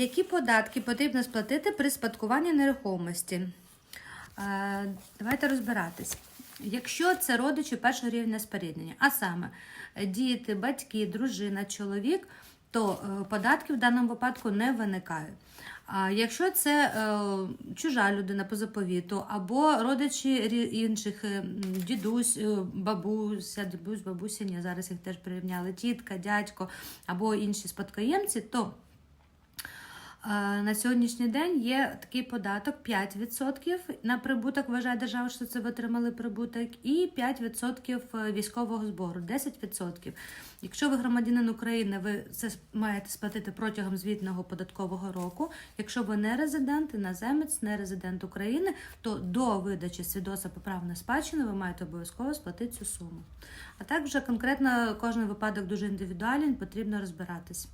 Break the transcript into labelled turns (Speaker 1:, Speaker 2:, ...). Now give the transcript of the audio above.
Speaker 1: Які податки потрібно сплатити при спадкуванні нерухомості? Е, Давайте розбиратись. Якщо це родичі першого рівня споріднення, а саме е, діти, батьки, дружина, чоловік, то е, податки в даному випадку не виникають. А якщо це чужа людина по заповіту, або родичі інших, дідусь, бабуся, дідусь, бабуся, ні, зараз їх теж прирівняли, тітка, дядько або інші спадкоємці, то На сьогоднішній день є такий податок 5% на прибуток, вважає держава, що це ви отримали прибуток, і 5% військового збору, 10%. Якщо ви громадянин України, ви це маєте сплатити протягом звітного податкового року. Якщо ви не резидент, іноземець, не резидент України, то до видачі свідоцтва на спадщину ви маєте обов'язково сплатити цю суму. А так вже конкретно кожен випадок дуже індивідуальний, потрібно розбиратись.